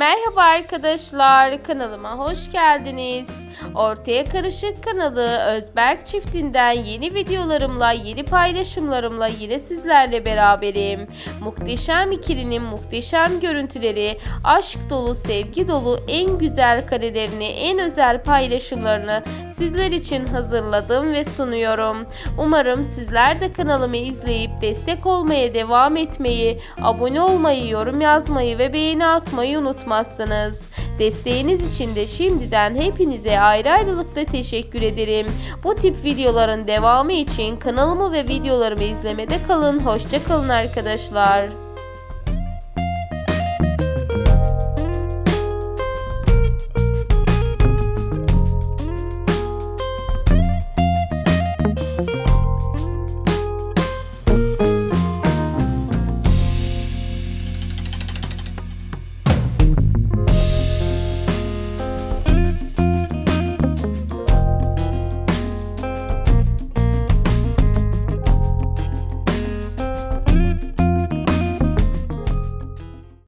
Merhaba arkadaşlar, kanalıma hoş geldiniz. Ortaya Karışık kanalı Özberk çiftinden yeni videolarımla, yeni paylaşımlarımla yine sizlerle beraberim. Muhteşem ikilinin muhteşem görüntüleri, aşk dolu, sevgi dolu en güzel karelerini, en özel paylaşımlarını sizler için hazırladım ve sunuyorum. Umarım sizler de kanalımı izleyip destek olmaya devam etmeyi, abone olmayı, yorum yazmayı ve beğeni atmayı unutmazsınız. Desteğiniz için de şimdiden hepinize ayrı ayrılıkta teşekkür ederim. Bu tip videoların devamı için kanalımı ve videolarımı izlemede kalın. Hoşça kalın arkadaşlar.